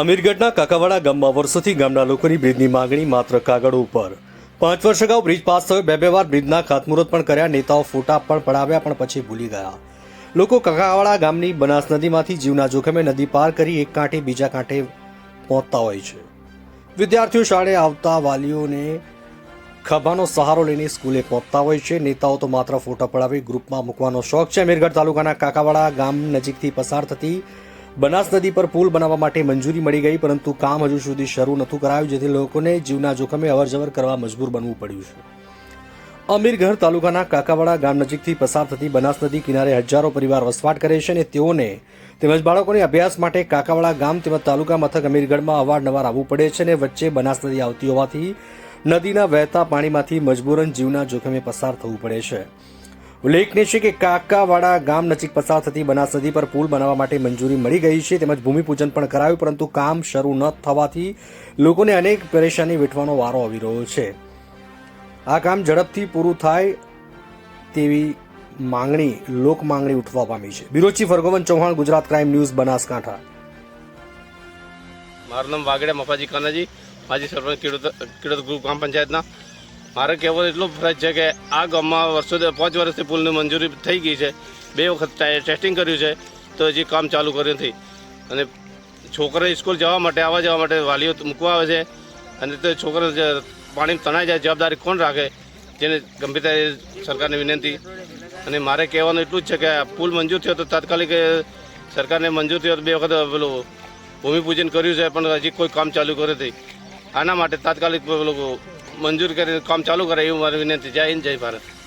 અમીરગઢના કાકાવાડા ગામમાં વર્ષોથી ગામના લોકોની બ્રિજની માંગણી માત્ર કાગળ ઉપર. પાંચ વર્ષ અગાઉ બ્રિજ પાસ થયો, બે બે વાર બ્રિજના ખાતમુહૂર્ત પણ કર્યા, નેતાઓ ફોટા પણ પડાવ્યા, પણ પછી ભૂલી ગયા. લોકો કાકાવાડા ગામની બનાસ નદીમાંથી જીવના જોખમે નદી પાર કરી એક કાંઠે બીજા કાંઠે પહોંચતા હોય છે. વિદ્યાર્થીઓ શાળે આવતા વાલીઓને ખભાનો સહારો લઈને સ્કૂલે પહોંચતા હોય છે. નેતાઓ તો માત્ર ફોટા પડાવી ગ્રુપમાં મૂકવાનો શોખ છે. અમીરગઢ તાલુકાના કાકાવાડા ગામ નજીકથી પસાર થતી બનાસ નદી પર પુલ બનાવવા માટે મંજૂરી મળી ગઈ, પરંતુ કામ હજુ સુધી શરૂ નહોતું કરાયું, જેથી લોકોને જીવના જોખમે અવરજવર કરવા મજબૂર બનવું પડ્યું છે. અમીરગઢ તાલુકાના કાકાવાડા ગામ નજીકથી પસાર થતી બનાસ નદી કિનારે હજારો પરિવાર વસવાટ કરે છે અને તેઓને તેમજ બાળકોને અભ્યાસ માટે કાકાવાડા ગામ તેમજ તાલુકા મથક અમીરગઢમાં અવારનવાર આવવું પડે છે અને વચ્ચે બનાસ નદી આવતી હોવાથી નદીના વહેતા પાણીમાંથી મજબૂરન જીવના જોખમે પસાર થવું પડે છે. ઉલ્લેખનીય છે કે કાકાવાડા ગામ નજીક પસાર થતી બનાસ નદી પર પુલ બનાવવા માટે મંજૂરી મળી ગઈ છે તેમજ ભૂમિપૂજન પણ કરાયું, પરંતુ કામ શરૂ ન થવાથી લોકોને અનેક પરેશાની વેઠવાનો વારો આવી રહ્યો છે. આ કામ ઝડપથી પૂરું થાય તેવી માંગણી, લોક માંગણી ઉઠવા પામી છે. બિરોચી ફરગોવન ચૌહાણ, ગુજરાત ક્રાઇમ ન્યૂઝ, બનાસકાંઠા. મારું નામ વાગડે મફાજી કાનાજી, માજી સરપંચ ખેડૂત ખેડૂત ગ્રુપ ગ્રામ પંચાયતના. મારે કહેવો એટલું ફરજ છે કે આ ગામમાં વર્ષોથી, પાંચ વર્ષથી પુલની મંજૂરી થઈ ગઈ છે. બે વખત ટેસ્ટિંગ કર્યું છે, તો હજી કામ ચાલુ કર્યું નથી. અને છોકરા સ્કૂલ જવા માટે, આવવા જવા માટે વાલીઓ મૂકવા આવે છે. અને તે છોકરા પાણી તણાઈ જાય, જવાબદારી કોણ રાખે? જેને ગંભીરતા સરકારને વિનંતી. અને મારે કહેવાનું એટલું જ છે કે પુલ મંજૂર થયો તો તાત્કાલિક સરકારને મંજૂર થયો બે વખત પેલું ભૂમિપૂજન કર્યું છે, પણ હજી કોઈ કામ ચાલુ કર્યું નથી. આના માટે તાત્કાલિક લોકો મંજૂર કરીને કામ ચાલુ કરે એવું મારી વિનંતી. જય હિન્દ જય ભારત.